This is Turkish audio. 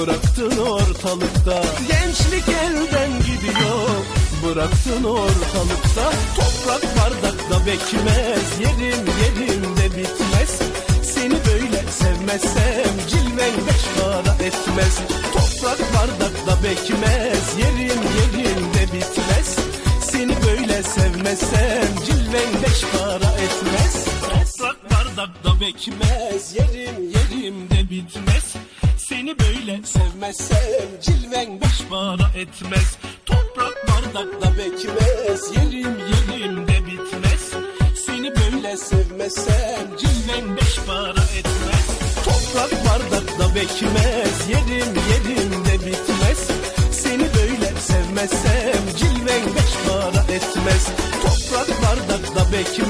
bıraktın ortalıkta. Gençlik elden gidiyor Bıraktın ortalıkta. Toprak bardakta bekmez Yerim yerimde bitmez. Seni böyle sevmezsem Cilven beş para etmez. Toprak bardakta bekmez Yerim yerimde bitmez. Seni böyle sevmezsem Cilven beş para etmez. Toprak bardakta bekmez Yerim Seni böyle sevmezsem Cilven beş para etmez. Toprak bardakta bekmez Yerim yerimde bitmez. Seni böyle sevmezsem Cilven beş para etmez. Toprak bardakta bekmez Yerim yerimde bitmez. Seni böyle sevmezsem Cilven beş para etmez. Toprak bardakta bekmez